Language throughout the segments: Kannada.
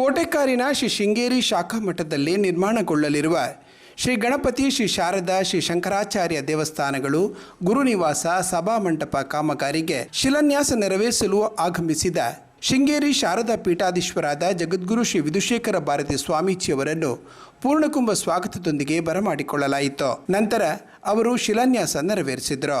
ಕೋಟೆಕಾರಿನ ಶ್ರೀ ಶೃಂಗೇರಿ ಶಾಖಾ ಮಠದಲ್ಲಿ ನಿರ್ಮಾಣಗೊಳ್ಳಲಿರುವ ಶ್ರೀ ಗಣಪತಿ ಶ್ರೀ ಶಾರದಾ ಶ್ರೀ ಶಂಕರಾಚಾರ್ಯ ದೇವಸ್ಥಾನಗಳು ಗುರುನಿವಾಸ ಸಭಾಮಂಟಪ ಕಾಮಗಾರಿಗೆ ಶಿಲಾನ್ಯಾಸ ನೆರವೇರಿಸಲು ಆಗಮಿಸಿದ ಶೃಂಗೇರಿ ಶಾರದಾ ಪೀಠಾಧೀಶ್ವರಾದ ಜಗದ್ಗುರು ಶ್ರೀ ವಿದುಶೇಖರ ಭಾರತಿ ಸ್ವಾಮೀಜಿಯವರನ್ನು ಪೂರ್ಣಕುಂಭ ಸ್ವಾಗತದೊಂದಿಗೆ ಬರಮಾಡಿಕೊಳ್ಳಲಾಯಿತು. ನಂತರ ಅವರು ಶಿಲಾನ್ಯಾಸ ನೆರವೇರಿಸಿದರು.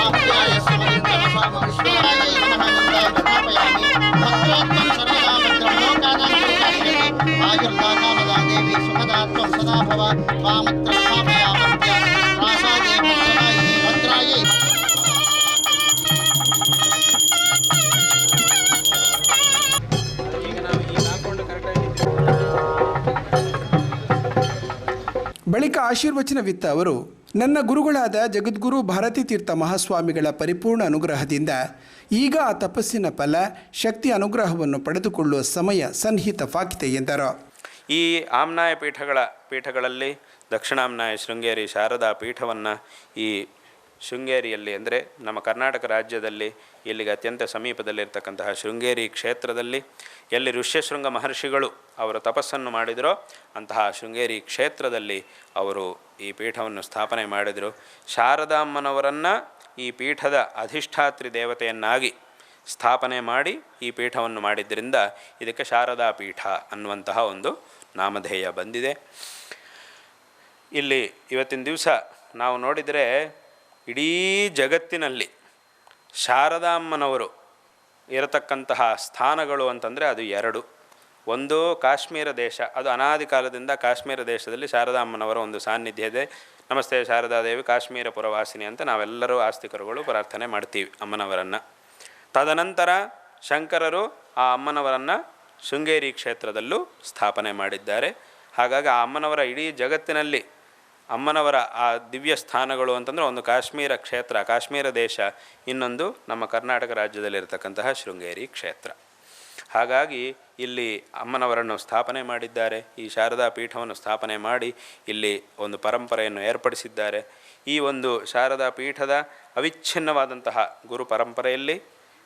ಬಳಿಕ ಆಶೀರ್ವಚನವಿತ್ತ ಅವರು ನನ್ನ ಗುರುಗಳಾದ ಜಗದ್ಗುರು ಭಾರತೀ ತೀರ್ಥ ಮಹಾಸ್ವಾಮಿಗಳ ಪರಿಪೂರ್ಣ ಅನುಗ್ರಹದಿಂದ ಈಗ ಆ ತಪಸ್ಸಿನ ಫಲ, ಶಕ್ತಿ ಅನುಗ್ರಹವನ್ನು ಪಡೆದುಕೊಳ್ಳುವ ಸಮಯ ಸನ್ನಿಹಿತವಾಗಿದೆ ಎಂದರು. ಈ ಆಮ್ನಾಯ ಪೀಠಗಳ ಪೀಠಗಳಲ್ಲಿ ದಕ್ಷಿಣಾಮ್ನಾಯ ಶೃಂಗೇರಿ ಶಾರದಾ ಪೀಠವನ್ನು ಈ ಶೃಂಗೇರಿಯಲ್ಲಿ ಅಂದರೆ ನಮ್ಮ ಕರ್ನಾಟಕ ರಾಜ್ಯದಲ್ಲಿ ಇಲ್ಲಿಗೆ ಅತ್ಯಂತ ಸಮೀಪದಲ್ಲಿರ್ತಕ್ಕಂತಹ ಶೃಂಗೇರಿ ಕ್ಷೇತ್ರದಲ್ಲಿ ಎಲ್ಲಿ ಋಷ್ಯಶೃಂಗ ಮಹರ್ಷಿಗಳು ಅವರು ತಪಸ್ಸನ್ನು ಮಾಡಿದರೋ ಅಂತಹ ಶೃಂಗೇರಿ ಕ್ಷೇತ್ರದಲ್ಲಿ ಅವರು ಈ ಪೀಠವನ್ನು ಸ್ಥಾಪನೆ ಮಾಡಿದರು. ಶಾರದಾಮ್ಮನವರನ್ನು ಈ ಪೀಠದ ಅಧಿಷ್ಠಾತ್ರಿ ದೇವತೆಯನ್ನಾಗಿ ಸ್ಥಾಪನೆ ಮಾಡಿ ಈ ಪೀಠವನ್ನು ಮಾಡಿದ್ದರಿಂದ ಇದಕ್ಕೆ ಶಾರದಾ ಪೀಠ ಅನ್ನುವಂತಹ ಒಂದು ನಾಮಧೇಯ ಬಂದಿದೆ. ಇಲ್ಲಿ ಇವತ್ತಿನ ದಿವಸ ನಾವು ನೋಡಿದರೆ ಇಡೀ ಜಗತ್ತಿನಲ್ಲಿ ಶಾರದಾಮ್ಮನವರು ಇರತಕ್ಕಂತಹ ಸ್ಥಾನಗಳು ಅಂತಂದರೆ ಅದು ಎರಡು. ಒಂದು ಕಾಶ್ಮೀರ ದೇಶ, ಅದು ಅನಾದಿ ಕಾಲದಿಂದ ಕಾಶ್ಮೀರ ದೇಶದಲ್ಲಿ ಶಾರದಾಮ್ಮನವರ ಒಂದು ಸಾನ್ನಿಧ್ಯ ಇದೆ. ನಮಸ್ತೆ ಶಾರದಾದೇವಿ, ಕಾಶ್ಮೀರ ಪುರವಾಸಿನಿ ಅಂತ ನಾವೆಲ್ಲರೂ ಆಸ್ತಿಕರುಗಳು ಪ್ರಾರ್ಥನೆ ಮಾಡ್ತೀವಿ ಅಮ್ಮನವರನ್ನು. ತದನಂತರ ಶಂಕರರು ಆ ಅಮ್ಮನವರನ್ನು ಶೃಂಗೇರಿ ಕ್ಷೇತ್ರದಲ್ಲೂ ಸ್ಥಾಪನೆ ಮಾಡಿದ್ದಾರೆ. ಹಾಗಾಗಿ ಆ ಅಮ್ಮನವರ ಇಡೀ ಜಗತ್ತಿನಲ್ಲಿ ಅಮ್ಮನವರ ಆ ದಿವ್ಯ ಸ್ಥಾನಗಳು ಅಂತಂದರೆ ಒಂದು ಕಾಶ್ಮೀರ ಕ್ಷೇತ್ರ, ಕಾಶ್ಮೀರ ದೇಶ, ಇನ್ನೊಂದು ನಮ್ಮ ಕರ್ನಾಟಕ ರಾಜ್ಯದಲ್ಲಿರತಕ್ಕಂತಹ ಶೃಂಗೇರಿ ಕ್ಷೇತ್ರ. ಹಾಗಾಗಿ ಇಲ್ಲಿ ಅಮ್ಮನವರನ್ನು ಸ್ಥಾಪನೆ ಮಾಡಿದ್ದಾರೆ, ಈ ಶಾರದಾ ಪೀಠವನ್ನು ಸ್ಥಾಪನೆ ಮಾಡಿ ಇಲ್ಲಿ ಒಂದು ಪರಂಪರೆಯನ್ನು ಏರ್ಪಡಿಸಿದ್ದಾರೆ. ಈ ಒಂದು ಶಾರದಾ ಪೀಠದ ಅವಿಚ್ಛಿನ್ನವಾದಂತಹ ಗುರು ಪರಂಪರೆಯಲ್ಲಿ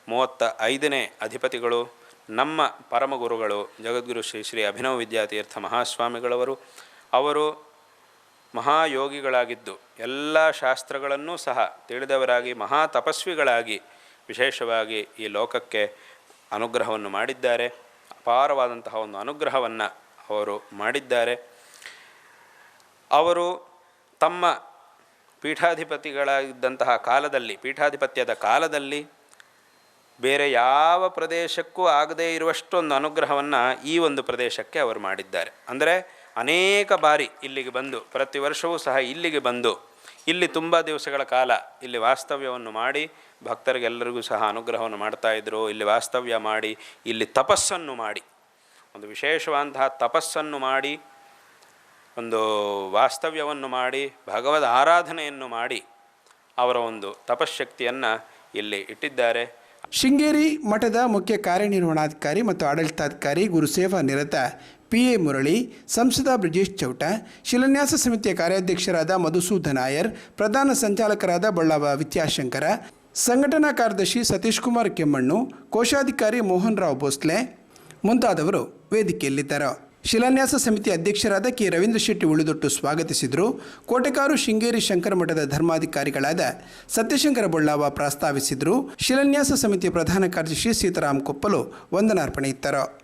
ಮೂವತ್ತ ಐದನೇ ಅಧಿಪತಿಗಳು, ನಮ್ಮ ಪರಮಗುರುಗಳು, ಜಗದ್ಗುರು ಶ್ರೀ ಶ್ರೀ ಅಭಿನವ ವಿದ್ಯಾತೀರ್ಥ ಮಹಾಸ್ವಾಮಿಗಳವರು, ಅವರು ಮಹಾಯೋಗಿಗಳಾಗಿದ್ದು ಎಲ್ಲ ಶಾಸ್ತ್ರಗಳನ್ನೂ ಸಹ ತಿಳಿದವರಾಗಿ, ಮಹಾ ತಪಸ್ವಿಗಳಾಗಿ ವಿಶೇಷವಾಗಿ ಈ ಲೋಕಕ್ಕೆ ಅನುಗ್ರಹವನ್ನು ಮಾಡಿದ್ದಾರೆ. ಅಪಾರವಾದಂತಹ ಒಂದು ಅನುಗ್ರಹವನ್ನು ಅವರು ಮಾಡಿದ್ದಾರೆ. ಅವರು ತಮ್ಮ ಪೀಠಾಧಿಪತಿಗಳಾಗಿದ್ದಂತಹ ಕಾಲದಲ್ಲಿ, ಪೀಠಾಧಿಪತ್ಯದ ಕಾಲದಲ್ಲಿ ಬೇರೆ ಯಾವ ಪ್ರದೇಶಕ್ಕೂ ಆಗದೇ ಇರುವಷ್ಟೊಂದು ಅನುಗ್ರಹವನ್ನು ಈ ಒಂದು ಪ್ರದೇಶಕ್ಕೆ ಅವರು ಮಾಡಿದ್ದಾರೆ. ಅಂದರೆ ಅನೇಕ ಬಾರಿ ಇಲ್ಲಿಗೆ ಬಂದು, ಪ್ರತಿ ವರ್ಷವೂ ಸಹ ಇಲ್ಲಿಗೆ ಬಂದು, ಇಲ್ಲಿ ತುಂಬ ದಿವಸಗಳ ಕಾಲ ಇಲ್ಲಿ ವಾಸ್ತವ್ಯವನ್ನು ಮಾಡಿ, ಭಕ್ತರಿಗೆಲ್ಲರಿಗೂ ಸಹ ಅನುಗ್ರಹವನ್ನು ಮಾಡ್ತಾಯಿದ್ರು ಇಲ್ಲಿ ವಾಸ್ತವ್ಯ ಮಾಡಿ, ಇಲ್ಲಿ ತಪಸ್ಸನ್ನು ಮಾಡಿ. ಒಂದು ವಿಶೇಷವಾದಂತಹ ತಪಸ್ಸನ್ನು ಮಾಡಿ, ಒಂದು ವಾಸ್ತವ್ಯವನ್ನು ಮಾಡಿ, ಭಗವದ್ ಆರಾಧನೆಯನ್ನು ಮಾಡಿ ಅವರ ಒಂದು ತಪಶಕ್ತಿಯನ್ನು ಇಲ್ಲಿ ಇಟ್ಟಿದ್ದಾರೆ. ಶೃಂಗೇರಿ ಮಠದ ಮುಖ್ಯ ಕಾರ್ಯನಿರ್ವಹಣಾಧಿಕಾರಿ ಮತ್ತು ಆಡಳಿತಾಧಿಕಾರಿ ಗುರುಸೇವಾ ನಿರತ ಪಿ ಎ ಮುರಳಿ, ಸಂಸದ ಬ್ರಿಜೇಶ್ ಚೌಟ, ಶಿಲಾನ್ಯಾಸ ಸಮಿತಿಯ ಕಾರ್ಯಾಧ್ಯಕ್ಷರಾದ ಮಧುಸೂದನ್ ನಾಯರ್, ಪ್ರಧಾನ ಸಂಚಾಲಕರಾದ ಬಳ್ಳಾವ ವಿದ್ಯಾಶಂಕರ, ಸಂಘಟನಾ ಕಾರ್ಯದರ್ಶಿ ಸತೀಶ್ ಕುಮಾರ್ ಕೆಮ್ಮಣ್ಣು, ಕೋಶಾಧಿಕಾರಿ ಮೋಹನ್ ರಾವ್ ಭೋಸ್ಲೆ ಮುಂತಾದವರು ವೇದಿಕೆಯಲ್ಲಿದ್ದರು. ಶಿಲಾನ್ಯಾಸ ಸಮಿತಿ ಅಧ್ಯಕ್ಷರಾದ ಕೆ. ರವೀಂದ್ರ ಶೆಟ್ಟಿ ಉಳಿದೊಟ್ಟು ಸ್ವಾಗತಿಸಿದರು. ಕೋಟೆಕಾರು ಶೃಂಗೇರಿ ಶಂಕರ ಮಠದ ಧರ್ಮಾಧಿಕಾರಿಗಳಾದ ಸತ್ಯಶಂಕರ ಬೊಳ್ಳಾವ ಪ್ರಾಸ್ತಾವಿಸಿದರು. ಶಿಲಾನ್ಯಾಸ ಸಮಿತಿ ಪ್ರಧಾನ ಕಾರ್ಯದರ್ಶಿ ಸೀತಾರಾಮ್ ಕೊಪ್ಪಲು ವಂದನಾರ್ಪಣೆ ಇತ್ತರು.